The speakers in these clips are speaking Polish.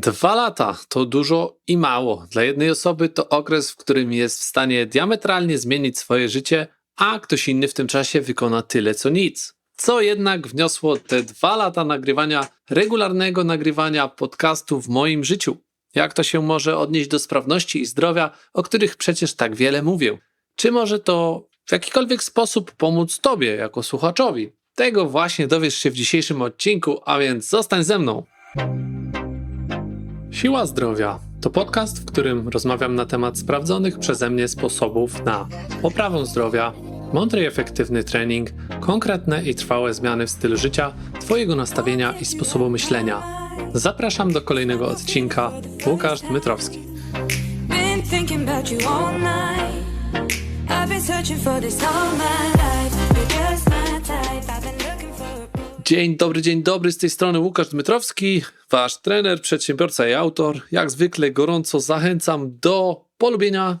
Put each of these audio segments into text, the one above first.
Dwa lata to dużo i mało. Dla jednej osoby to okres, w którym jest w stanie diametralnie zmienić swoje życie, a ktoś inny w tym czasie wykona tyle co nic. Co jednak wniosło te dwa lata nagrywania, regularnego nagrywania podcastu w moim życiu? Jak to się może odnieść do sprawności i zdrowia, o których przecież tak wiele mówię? Czy może to w jakikolwiek sposób pomóc Tobie jako słuchaczowi? Tego właśnie dowiesz się w dzisiejszym odcinku, a więc zostań ze mną. Siła Zdrowia to podcast, w którym rozmawiam na temat sprawdzonych przeze mnie sposobów na poprawę zdrowia, mądry i efektywny trening, konkretne i trwałe zmiany w stylu życia, Twojego nastawienia i sposobu myślenia. Zapraszam do kolejnego odcinka. Łukasz Dmytrowski. Been Dzień dobry, dzień dobry, z tej strony Łukasz Dmytrowski, wasz trener, przedsiębiorca i autor. Jak zwykle gorąco zachęcam do polubienia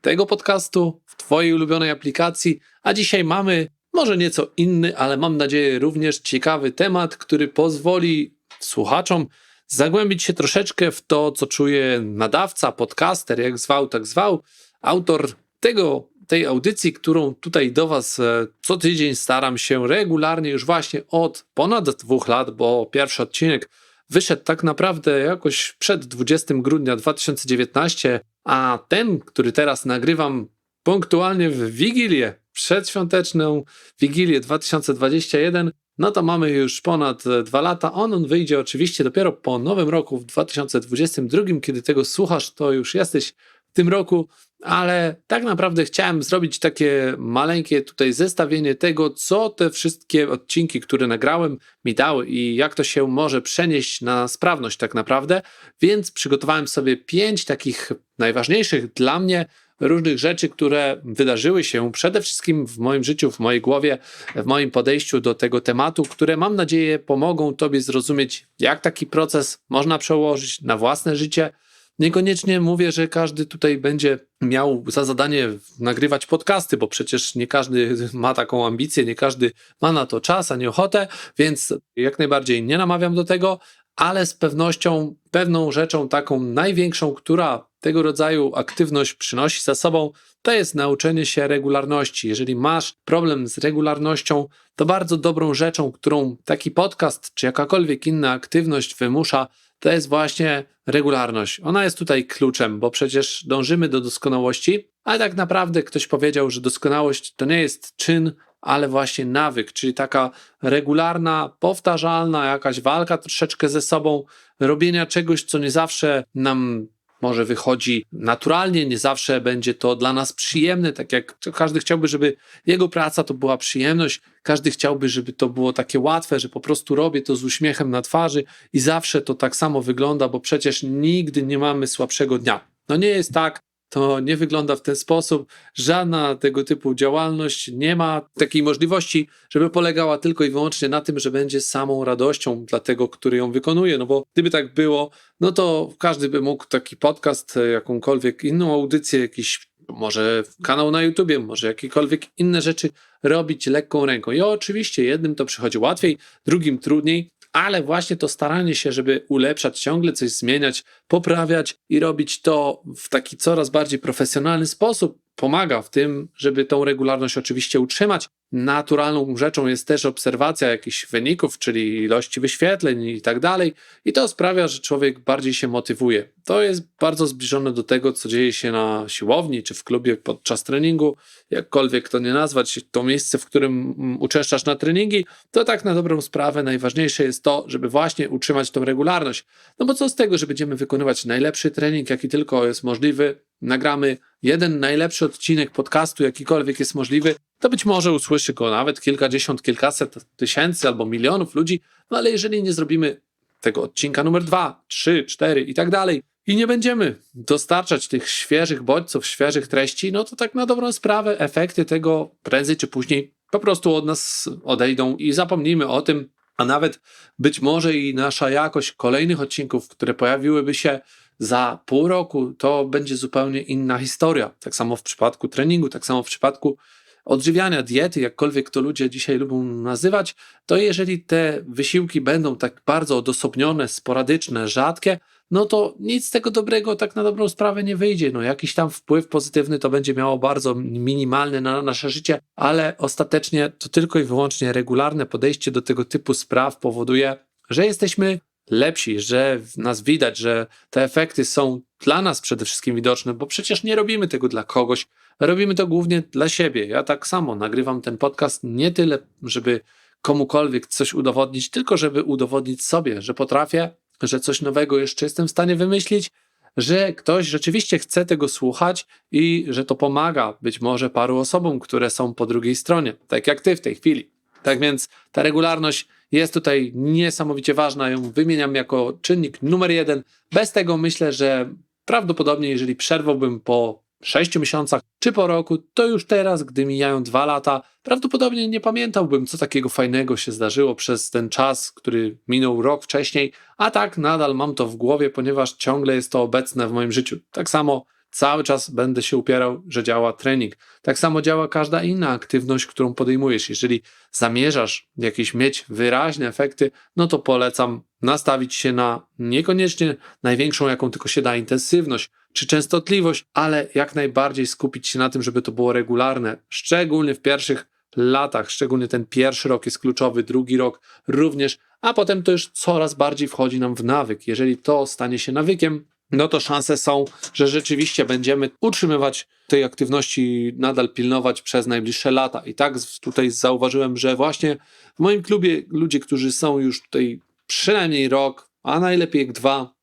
tego podcastu w twojej ulubionej aplikacji, a dzisiaj mamy może nieco inny, ale mam nadzieję również ciekawy temat, który pozwoli słuchaczom zagłębić się troszeczkę w to, co czuje nadawca, podcaster, jak zwał, tak zwał, autor tego, tej audycji, którą tutaj do Was e, co tydzień staram się regularnie, już właśnie od ponad dwóch lat, bo pierwszy odcinek wyszedł tak naprawdę jakoś przed 20 grudnia 2019, a ten, który teraz nagrywam punktualnie w Wigilię, przedświąteczną Wigilię 2021, no to mamy już ponad e, dwa lata. On, on wyjdzie oczywiście dopiero po nowym roku w 2022. Kiedy tego słuchasz, to już jesteś w tym roku, ale tak naprawdę chciałem zrobić takie maleńkie tutaj zestawienie tego, co te wszystkie odcinki, które nagrałem, mi dały i jak to się może przenieść na sprawność tak naprawdę. Więc przygotowałem sobie pięć takich najważniejszych dla mnie różnych rzeczy, które wydarzyły się przede wszystkim w moim życiu, w mojej głowie, w moim podejściu do tego tematu, które mam nadzieję pomogą Tobie zrozumieć, jak taki proces można przełożyć na własne życie. Niekoniecznie mówię, że każdy tutaj będzie miał za zadanie nagrywać podcasty, bo przecież nie każdy ma taką ambicję, nie każdy ma na to czas, ani ochotę, więc jak najbardziej nie namawiam do tego, ale z pewnością pewną rzeczą taką największą, która tego rodzaju aktywność przynosi za sobą, to jest nauczenie się regularności. Jeżeli masz problem z regularnością, to bardzo dobrą rzeczą, którą taki podcast czy jakakolwiek inna aktywność wymusza, to jest właśnie regularność. Ona jest tutaj kluczem, bo przecież dążymy do doskonałości, ale tak naprawdę ktoś powiedział, że doskonałość to nie jest czyn, ale właśnie nawyk, czyli taka regularna, powtarzalna jakaś walka troszeczkę ze sobą, robienia czegoś, co nie zawsze nam może wychodzi naturalnie, nie zawsze będzie to dla nas przyjemne, tak jak każdy chciałby, żeby jego praca to była przyjemność, każdy chciałby, żeby to było takie łatwe, że po prostu robię to z uśmiechem na twarzy i zawsze to tak samo wygląda, bo przecież nigdy nie mamy słabszego dnia. No nie jest tak, to nie wygląda w ten sposób. Żadna tego typu działalność nie ma takiej możliwości, żeby polegała tylko i wyłącznie na tym, że będzie samą radością dla tego, który ją wykonuje. No bo gdyby tak było, no to każdy by mógł taki podcast, e, jakąkolwiek inną audycję, jakiś może kanał na YouTubie, może jakiekolwiek inne rzeczy robić lekką ręką. I oczywiście jednym to przychodzi łatwiej, drugim trudniej, ale właśnie to staranie się, żeby ulepszać, ciągle coś zmieniać, poprawiać i robić to w taki coraz bardziej profesjonalny sposób, pomaga w tym, żeby tą regularność oczywiście utrzymać. Naturalną rzeczą jest też obserwacja jakichś wyników, czyli ilości wyświetleń i tak dalej, i to sprawia, że człowiek bardziej się motywuje. To jest bardzo zbliżone do tego, co dzieje się na siłowni czy w klubie podczas treningu, jakkolwiek to nie nazwać, to miejsce, w którym mm, uczęszczasz na treningi, to tak na dobrą sprawę najważniejsze jest to, żeby właśnie utrzymać tą regularność. No bo co z tego, że będziemy wykonywać najlepszy trening, jaki tylko jest możliwy, nagramy jeden najlepszy odcinek podcastu, jakikolwiek jest możliwy, to być może usłyszy go nawet kilkadziesiąt, kilkaset tysięcy albo milionów ludzi, no ale jeżeli nie zrobimy tego odcinka numer dwa, trzy, cztery i tak dalej, i nie będziemy dostarczać tych świeżych bodźców, świeżych treści, no to tak na dobrą sprawę efekty tego prędzej czy później po prostu od nas odejdą i zapomnimy o tym, a nawet być może i nasza jakość kolejnych odcinków, które pojawiłyby się za pół roku, to będzie zupełnie inna historia. Tak samo w przypadku treningu, tak samo w przypadku odżywiania, diety, jakkolwiek to ludzie dzisiaj lubią nazywać, to jeżeli te wysiłki będą tak bardzo odosobnione, sporadyczne, rzadkie, no to nic z tego dobrego tak na dobrą sprawę nie wyjdzie. No jakiś tam wpływ pozytywny to będzie miało bardzo minimalny na nasze życie, ale ostatecznie to tylko i wyłącznie regularne podejście do tego typu spraw powoduje, że jesteśmy lepsi, że nas widać, że te efekty są dla nas przede wszystkim widoczne, bo przecież nie robimy tego dla kogoś, robimy to głównie dla siebie. Ja tak samo nagrywam ten podcast nie tyle, żeby komukolwiek coś udowodnić, tylko żeby udowodnić sobie, że potrafię, że coś nowego jeszcze jestem w stanie wymyślić, że ktoś rzeczywiście chce tego słuchać i że to pomaga być może paru osobom, które są po drugiej stronie, tak jak ty w tej chwili. Tak więc ta regularność jest tutaj niesamowicie ważna, ją wymieniam jako czynnik numer jeden. Bez tego myślę, że prawdopodobnie, jeżeli przerwałbym po 6 miesiącach czy po roku, to już teraz, gdy mijają dwa lata, prawdopodobnie nie pamiętałbym, co takiego fajnego się zdarzyło przez ten czas, który minął rok wcześniej, a tak nadal mam to w głowie, ponieważ ciągle jest to obecne w moim życiu. Tak samo cały czas będę się upierał, że działa trening. Tak samo działa każda inna aktywność, którą podejmujesz. Jeżeli zamierzasz jakieś mieć wyraźne efekty, no to polecam nastawić się na niekoniecznie największą, jaką tylko się da intensywność czy częstotliwość, ale jak najbardziej skupić się na tym, żeby to było regularne, szczególnie w pierwszych latach, szczególnie ten pierwszy rok jest kluczowy, drugi rok również, a potem to już coraz bardziej wchodzi nam w nawyk. Jeżeli to stanie się nawykiem, no to szanse są, że rzeczywiście będziemy utrzymywać tej aktywności, nadal pilnować przez najbliższe lata. I tak tutaj zauważyłem, że właśnie w moim klubie ludzie, którzy są już tutaj przynajmniej rok, a najlepiej dwa,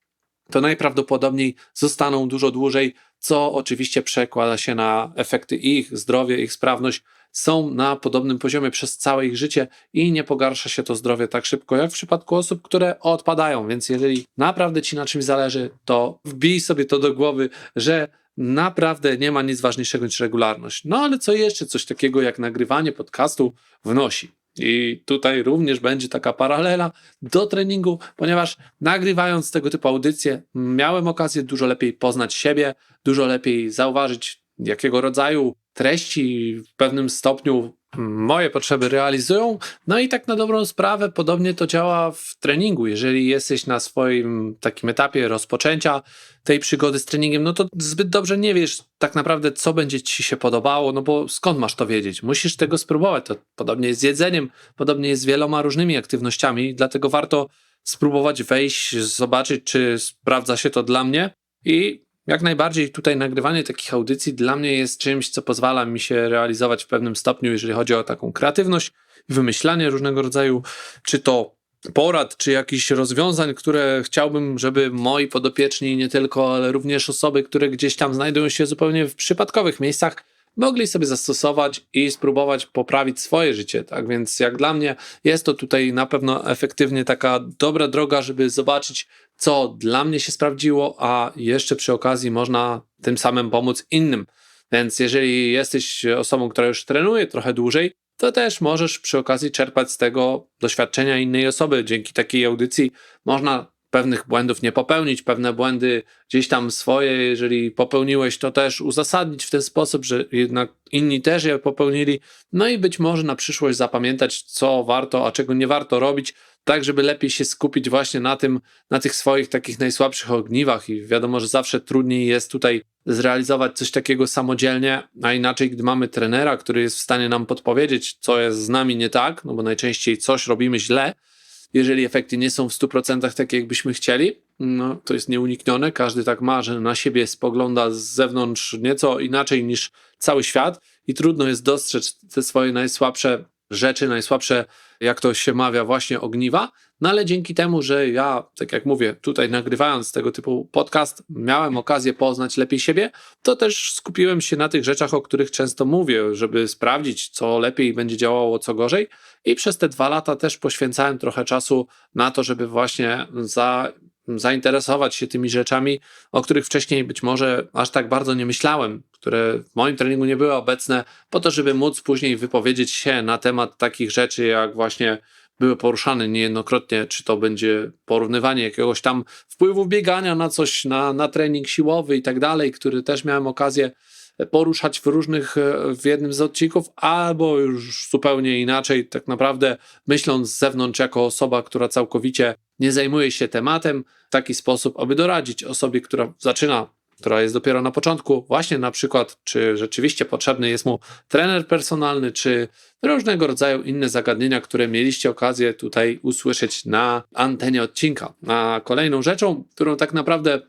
to najprawdopodobniej zostaną dużo dłużej, co oczywiście przekłada się na efekty ich, zdrowie, ich sprawność. Są na podobnym poziomie przez całe ich życie i nie pogarsza się to zdrowie tak szybko, jak w przypadku osób, które odpadają. Więc jeżeli naprawdę ci na czymś zależy, to wbij sobie to do głowy, że naprawdę nie ma nic ważniejszego niż regularność. No ale co jeszcze? Coś takiego jak nagrywanie podcastu wnosi. I tutaj również będzie taka paralela do treningu, ponieważ nagrywając tego typu audycje, miałem okazję dużo lepiej poznać siebie, dużo lepiej zauważyć, jakiego rodzaju treści w pewnym stopniu moje potrzeby realizują. No i tak na dobrą sprawę, podobnie to działa w treningu. Jeżeli jesteś na swoim takim etapie rozpoczęcia tej przygody z treningiem, no to zbyt dobrze nie wiesz tak naprawdę, co będzie ci się podobało, no bo skąd masz to wiedzieć? Musisz tego spróbować. To podobnie jest z jedzeniem, podobnie jest z wieloma różnymi aktywnościami, dlatego warto spróbować wejść, zobaczyć, czy sprawdza się to dla mnie i jak najbardziej tutaj nagrywanie takich audycji dla mnie jest czymś, co pozwala mi się realizować w pewnym stopniu, jeżeli chodzi o taką kreatywność wymyślanie różnego rodzaju, czy to porad, czy jakichś rozwiązań, które chciałbym, żeby moi podopieczni, nie tylko, ale również osoby, które gdzieś tam znajdują się zupełnie w przypadkowych miejscach, mogli sobie zastosować i spróbować poprawić swoje życie. Tak więc, jak dla mnie, jest to tutaj na pewno efektywnie taka dobra droga, żeby zobaczyć, co dla mnie się sprawdziło, a jeszcze przy okazji można tym samym pomóc innym. Więc jeżeli jesteś osobą, która już trenuje trochę dłużej, to też możesz przy okazji czerpać z tego doświadczenia innej osoby. Dzięki takiej audycji można pewnych błędów nie popełnić, pewne błędy gdzieś tam swoje, jeżeli popełniłeś, to też uzasadnić w ten sposób, że jednak inni też je popełnili. No i być może na przyszłość zapamiętać, co warto, a czego nie warto robić, tak żeby lepiej się skupić właśnie na tym, na tych swoich takich najsłabszych ogniwach i wiadomo, że zawsze trudniej jest tutaj zrealizować coś takiego samodzielnie, a inaczej, gdy mamy trenera, który jest w stanie nam podpowiedzieć, co jest z nami nie tak, no bo najczęściej coś robimy źle, jeżeli efekty nie są w 100% takie, jakbyśmy chcieli, no to jest nieuniknione. Każdy tak ma, że na siebie spogląda z zewnątrz nieco inaczej niż cały świat i trudno jest dostrzec te swoje najsłabsze rzeczy, najsłabsze, jak to się mawia, właśnie ogniwa. No ale dzięki temu, że ja, tak jak mówię, tutaj nagrywając tego typu podcast, miałem okazję poznać lepiej siebie, to też skupiłem się na tych rzeczach, o których często mówię, żeby sprawdzić, co lepiej będzie działało, co gorzej. I przez te dwa lata też poświęcałem trochę czasu na to, żeby właśnie za, zainteresować się tymi rzeczami, o których wcześniej być może aż tak bardzo nie myślałem, które w moim treningu nie były obecne, po to, żeby móc później wypowiedzieć się na temat takich rzeczy, jak właśnie były poruszane niejednokrotnie, czy to będzie porównywanie jakiegoś tam wpływu biegania na coś, na, na trening siłowy i tak dalej, który też miałem okazję poruszać w różnych, e, w jednym z odcinków, albo już zupełnie inaczej, tak naprawdę myśląc z zewnątrz jako osoba, która całkowicie nie zajmuje się tematem, w taki sposób, aby doradzić osobie, która zaczyna która jest dopiero na początku, właśnie na przykład, czy rzeczywiście potrzebny jest mu trener personalny, czy różnego rodzaju inne zagadnienia, które mieliście okazję tutaj usłyszeć na antenie odcinka. A kolejną rzeczą, którą tak naprawdę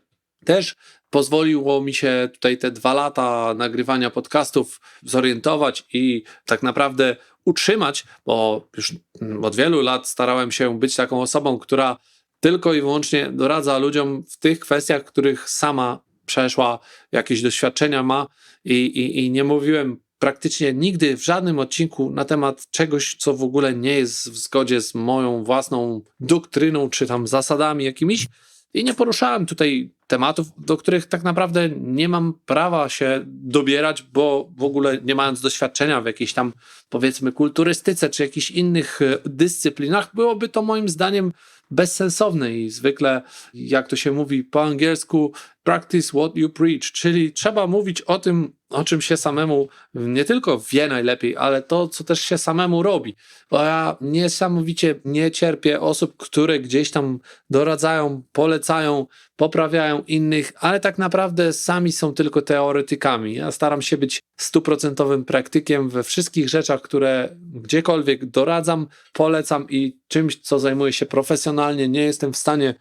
też pozwoliło mi się tutaj te dwa lata nagrywania podcastów zorientować i tak naprawdę utrzymać, bo już od wielu lat starałem się być taką osobą, która tylko i wyłącznie doradza ludziom w tych kwestiach, których sama przeszła, jakieś doświadczenia ma i, i, i nie mówiłem praktycznie nigdy w żadnym odcinku na temat czegoś, co w ogóle nie jest w zgodzie z moją własną doktryną czy tam zasadami jakimiś. I nie poruszałem tutaj tematów, do których tak naprawdę nie mam prawa się dobierać, bo w ogóle nie mając doświadczenia w jakiejś tam powiedzmy kulturystyce czy jakichś innych e, dyscyplinach, byłoby to moim zdaniem bezsensowne i zwykle, jak to się mówi po angielsku, practice what you preach, czyli trzeba mówić o tym, o czym się samemu nie tylko wie najlepiej, ale to, co też się samemu robi. Bo ja niesamowicie nie cierpię osób, które gdzieś tam doradzają, polecają, poprawiają innych, ale tak naprawdę sami są tylko teoretykami. Ja staram się być stuprocentowym praktykiem we wszystkich rzeczach, które gdziekolwiek doradzam, polecam i czymś, co zajmuję się profesjonalnie, nie jestem w stanie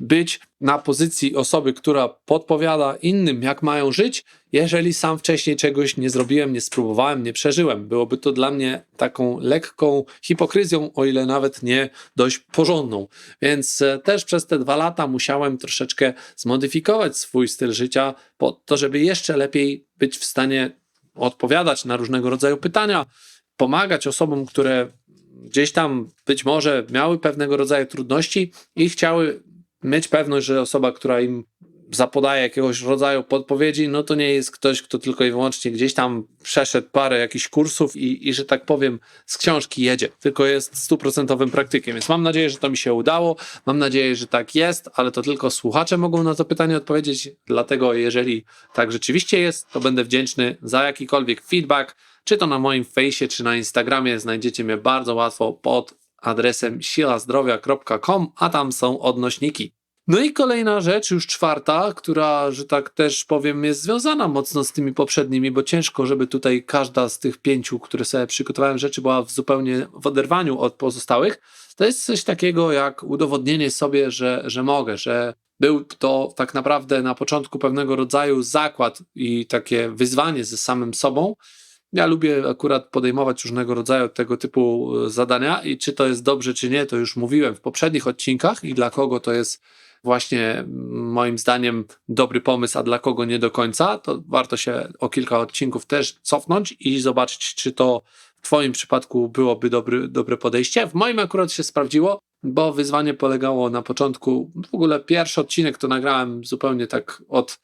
być na pozycji osoby, która podpowiada innym, jak mają żyć, jeżeli sam wcześniej czegoś nie zrobiłem, nie spróbowałem, nie przeżyłem. Byłoby to dla mnie taką lekką hipokryzją, o ile nawet nie dość porządną. Więc e, też przez te dwa lata musiałem troszeczkę zmodyfikować swój styl życia po to, żeby jeszcze lepiej być w stanie odpowiadać na różnego rodzaju pytania, pomagać osobom, które gdzieś tam być może miały pewnego rodzaju trudności i chciały mieć pewność, że osoba, która im zapodaje jakiegoś rodzaju podpowiedzi, no to nie jest ktoś, kto tylko i wyłącznie gdzieś tam przeszedł parę jakichś kursów i, i że tak powiem, z książki jedzie, tylko jest stuprocentowym praktykiem. Więc mam nadzieję, że to mi się udało. Mam nadzieję, że tak jest, ale to tylko słuchacze mogą na to pytanie odpowiedzieć. Dlatego, jeżeli tak rzeczywiście jest, to będę wdzięczny za jakikolwiek feedback, czy to na moim fejsie, czy na Instagramie. Znajdziecie mnie bardzo łatwo pod adresem silazdrowia.com, a tam są odnośniki. No i kolejna rzecz, już czwarta, która, że tak też powiem, jest związana mocno z tymi poprzednimi, bo ciężko, żeby tutaj każda z tych pięciu, które sobie przygotowałem rzeczy, była w zupełnie w oderwaniu od pozostałych. To jest coś takiego jak udowodnienie sobie, że, że mogę, że był to tak naprawdę na początku pewnego rodzaju zakład i takie wyzwanie ze samym sobą. Ja lubię akurat podejmować różnego rodzaju tego typu e, zadania i czy to jest dobrze, czy nie, to już mówiłem w poprzednich odcinkach i dla kogo to jest właśnie moim zdaniem dobry pomysł, a dla kogo nie do końca, to warto się o kilka odcinków też cofnąć i zobaczyć, czy to w Twoim przypadku byłoby dobry, dobre podejście. W moim akurat się sprawdziło, bo wyzwanie polegało na początku, w ogóle pierwszy odcinek to nagrałem zupełnie tak od,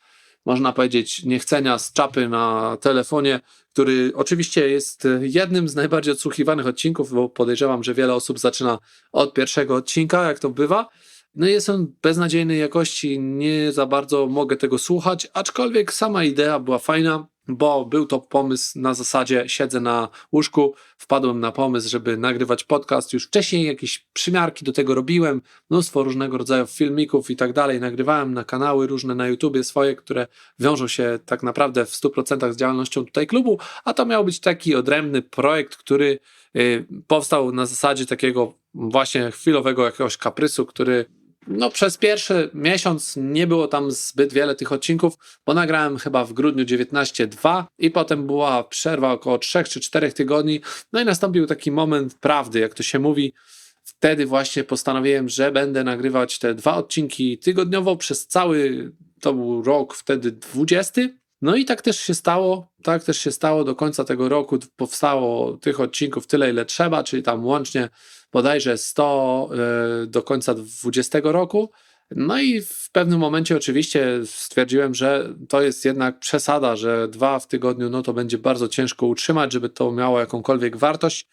można powiedzieć, niechcenia z czapy na telefonie, który oczywiście jest jednym z najbardziej odsłuchiwanych odcinków, bo podejrzewam, że wiele osób zaczyna od pierwszego odcinka, jak to bywa. No jest on beznadziejnej jakości, nie za bardzo mogę tego słuchać, aczkolwiek sama idea była fajna, bo był to pomysł na zasadzie siedzę na łóżku, wpadłem na pomysł, żeby nagrywać podcast. Już wcześniej jakieś przymiarki do tego robiłem, mnóstwo różnego rodzaju filmików i tak dalej. Nagrywałem na kanały różne na YouTubie swoje, które wiążą się tak naprawdę w 100% z działalnością tutaj klubu, a to miał być taki odrębny projekt, który y, powstał na zasadzie takiego właśnie chwilowego jakiegoś kaprysu, który no, przez pierwszy miesiąc nie było tam zbyt wiele tych odcinków, bo nagrałem chyba w grudniu 19.2 i potem była przerwa około 3 czy 4 tygodni. No i nastąpił taki moment prawdy, jak to się mówi. Wtedy właśnie postanowiłem, że będę nagrywać te dwa odcinki tygodniowo przez cały, to był rok wtedy 20. No i tak też się stało, tak też się stało, do końca tego roku powstało tych odcinków tyle, ile trzeba, czyli tam łącznie bodajże 100 y, do końca 20 roku. No i w pewnym momencie oczywiście stwierdziłem, że to jest jednak przesada, że dwa w tygodniu no to będzie bardzo ciężko utrzymać, żeby to miało jakąkolwiek wartość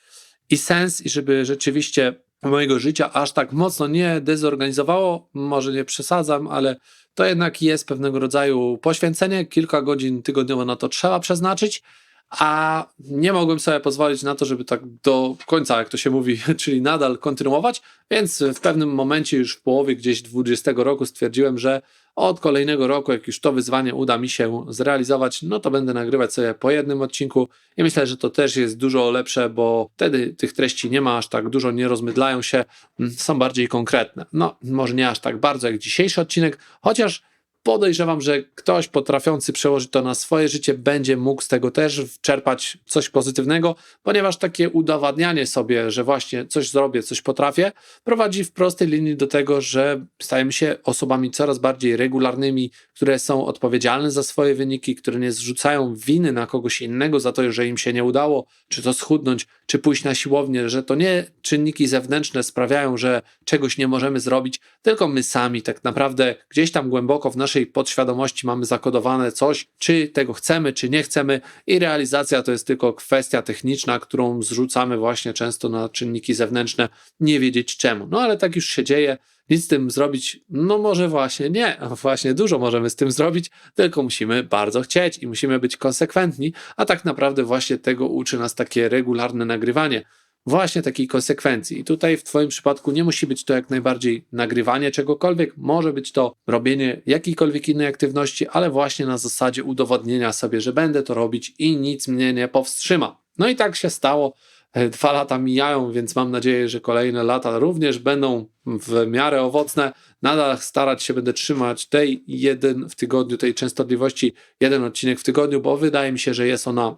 i sens i żeby rzeczywiście mojego życia aż tak mocno nie dezorganizowało, może nie przesadzam, ale to jednak jest pewnego rodzaju poświęcenie. Kilka godzin tygodniowo na to trzeba przeznaczyć. A nie mogłem sobie pozwolić na to, żeby tak do końca, jak to się mówi, czyli nadal kontynuować, więc w pewnym momencie, już w połowie gdzieś 20 roku, stwierdziłem, że od kolejnego roku, jak już to wyzwanie uda mi się zrealizować, no to będę nagrywać sobie po jednym odcinku i myślę, że to też jest dużo lepsze, bo wtedy tych treści nie ma aż tak dużo, nie rozmydlają się, mm, są bardziej konkretne. No, może nie aż tak bardzo jak dzisiejszy odcinek, chociaż podejrzewam, że ktoś potrafiący przełożyć to na swoje życie będzie mógł z tego też czerpać coś pozytywnego, ponieważ takie udowadnianie sobie, że właśnie coś zrobię, coś potrafię, prowadzi w prostej linii do tego, że stajemy się osobami coraz bardziej regularnymi, które są odpowiedzialne za swoje wyniki, które nie zrzucają winy na kogoś innego za to, że im się nie udało, czy to schudnąć, czy pójść na siłownię, że to nie czynniki zewnętrzne sprawiają, że czegoś nie możemy zrobić, tylko my sami tak naprawdę gdzieś tam głęboko w naszej podświadomości mamy zakodowane coś, czy tego chcemy, czy nie chcemy i realizacja to jest tylko kwestia techniczna, którą zrzucamy właśnie często na czynniki zewnętrzne, nie wiedzieć czemu. No ale tak już się dzieje, nic z tym zrobić, no może właśnie nie, właśnie dużo możemy z tym zrobić, tylko musimy bardzo chcieć i musimy być konsekwentni, a tak naprawdę właśnie tego uczy nas takie regularne nagrywanie właśnie takiej konsekwencji. I tutaj w Twoim przypadku nie musi być to jak najbardziej nagrywanie czegokolwiek, może być to robienie jakiejkolwiek innej aktywności, ale właśnie na zasadzie udowodnienia sobie, że będę to robić i nic mnie nie powstrzyma. No i tak się stało. E, Dwa lata mijają, więc mam nadzieję, że kolejne lata również będą w miarę owocne. Nadal starać się będę trzymać tej jeden w tygodniu, tej częstotliwości, jeden odcinek w tygodniu, bo wydaje mi się, że jest ona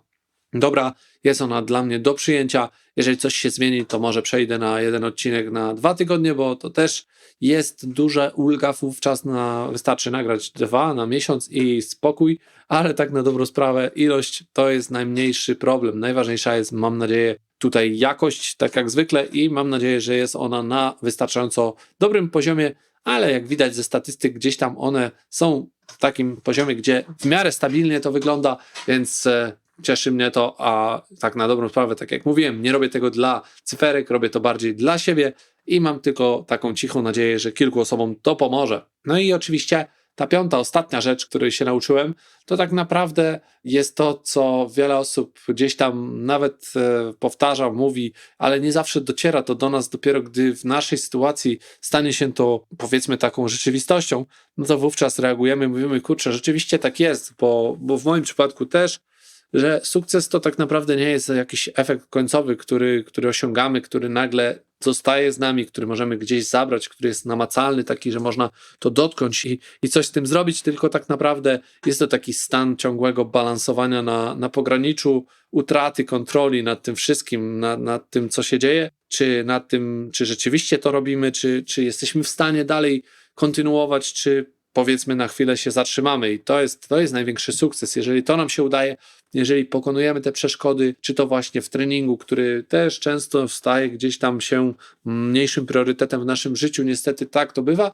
dobra, jest ona dla mnie do przyjęcia. Jeżeli coś się zmieni, to może przejdę na jeden odcinek na dwa tygodnie, bo to też jest duża ulga wówczas na, wystarczy nagrać dwa na miesiąc i spokój, ale tak na dobrą sprawę ilość to jest najmniejszy problem. Najważniejsza jest, mam nadzieję, tutaj jakość, tak jak zwykle i mam nadzieję, że jest ona na wystarczająco dobrym poziomie, ale jak widać ze statystyk, gdzieś tam one są w takim poziomie, gdzie w miarę stabilnie to wygląda, więc e, cieszy mnie to, a tak na dobrą sprawę, tak jak mówiłem, nie robię tego dla cyferek, robię to bardziej dla siebie i mam tylko taką cichą nadzieję, że kilku osobom to pomoże. No i oczywiście ta piąta, ostatnia rzecz, której się nauczyłem, to tak naprawdę jest to, co wiele osób gdzieś tam nawet e, powtarza, mówi, ale nie zawsze dociera to do nas dopiero, gdy w naszej sytuacji stanie się to powiedzmy taką rzeczywistością, no to wówczas reagujemy, mówimy, kurczę, rzeczywiście tak jest, bo, bo w moim przypadku też że sukces to tak naprawdę nie jest jakiś efekt końcowy, który, który osiągamy, który nagle zostaje z nami, który możemy gdzieś zabrać, który jest namacalny, taki, że można to dotknąć i, i coś z tym zrobić, tylko tak naprawdę jest to taki stan ciągłego balansowania na, na pograniczu utraty kontroli nad tym wszystkim, nad, nad tym, co się dzieje, czy nad tym, czy rzeczywiście to robimy, czy, czy jesteśmy w stanie dalej kontynuować, czy powiedzmy na chwilę się zatrzymamy i to jest, to jest największy sukces. Jeżeli to nam się udaje, jeżeli pokonujemy te przeszkody, czy to właśnie w treningu, który też często staje gdzieś tam się mniejszym priorytetem w naszym życiu, niestety tak to bywa,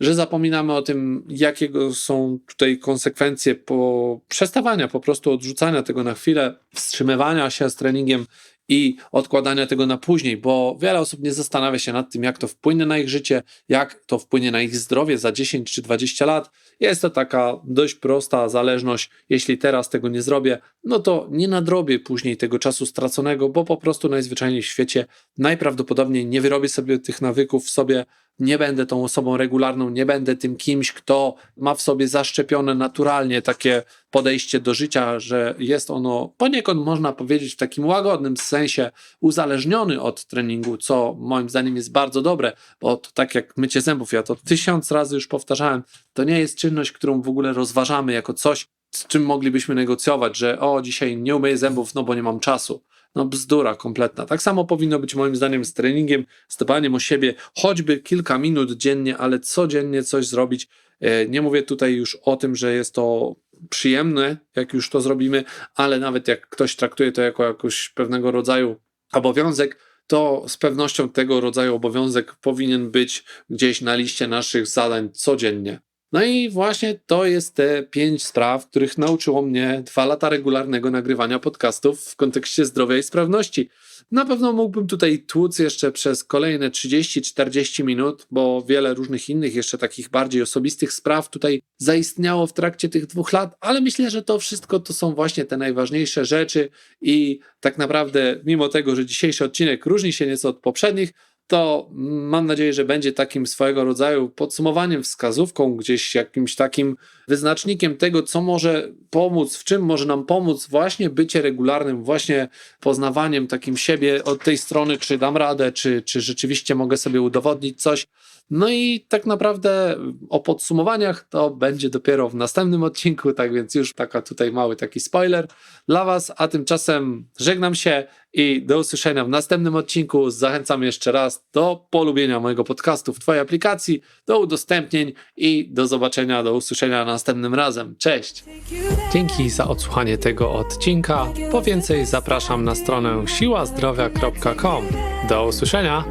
że zapominamy o tym, jakiego są tutaj konsekwencje po przestawania, po prostu odrzucania tego na chwilę, wstrzymywania się z treningiem i odkładania tego na później, bo wiele osób nie zastanawia się nad tym, jak to wpłynie na ich życie, jak to wpłynie na ich zdrowie za 10 czy 20 lat. Jest to taka dość prosta zależność. Jeśli teraz tego nie zrobię, no to nie nadrobię później tego czasu straconego, bo po prostu najzwyczajniej w świecie najprawdopodobniej nie wyrobię sobie tych nawyków w sobie, nie będę tą osobą regularną, nie będę tym kimś, kto ma w sobie zaszczepione naturalnie takie podejście do życia, że jest ono poniekąd, można powiedzieć, w takim łagodnym sensie uzależniony od treningu, co moim zdaniem jest bardzo dobre, bo to tak jak mycie zębów, ja to tysiąc razy już powtarzałem, to nie jest czynność, którą w ogóle rozważamy jako coś, z czym moglibyśmy negocjować, że o, dzisiaj nie umyję zębów, no bo nie mam czasu. No bzdura kompletna. Tak samo powinno być moim zdaniem z treningiem, z dbaniem o siebie, choćby kilka minut dziennie, ale codziennie coś zrobić. E, Nie mówię tutaj już o tym, że jest to przyjemne, jak już to zrobimy, ale nawet jak ktoś traktuje to jako jakoś pewnego rodzaju obowiązek, to z pewnością tego rodzaju obowiązek powinien być gdzieś na liście naszych zadań codziennie. No i właśnie to jest te pięć spraw, których nauczyło mnie dwa lata regularnego nagrywania podcastów w kontekście zdrowia i sprawności. Na pewno mógłbym tutaj tłuc jeszcze przez kolejne 30-40 minut, bo wiele różnych innych, jeszcze takich bardziej osobistych spraw tutaj zaistniało w trakcie tych dwóch lat, ale myślę, że to wszystko to są właśnie te najważniejsze rzeczy i tak naprawdę, mimo tego, że dzisiejszy odcinek różni się nieco od poprzednich, to mam nadzieję, że będzie takim swojego rodzaju podsumowaniem, wskazówką, gdzieś jakimś takim wyznacznikiem tego, co może pomóc, w czym może nam pomóc właśnie bycie regularnym, właśnie poznawaniem takim siebie od tej strony, czy dam radę, czy, czy rzeczywiście mogę sobie udowodnić coś. No i tak naprawdę o podsumowaniach to będzie dopiero w następnym odcinku, tak więc już taka tutaj mały taki spoiler dla Was, a tymczasem żegnam się i do usłyszenia w następnym odcinku. Zachęcam jeszcze raz do polubienia mojego podcastu w Twojej aplikacji, do udostępnień i do zobaczenia, do usłyszenia następnym razem. Cześć! Dzięki za odsłuchanie tego odcinka. Po więcej zapraszam na stronę siłazdrowia.com. Do usłyszenia!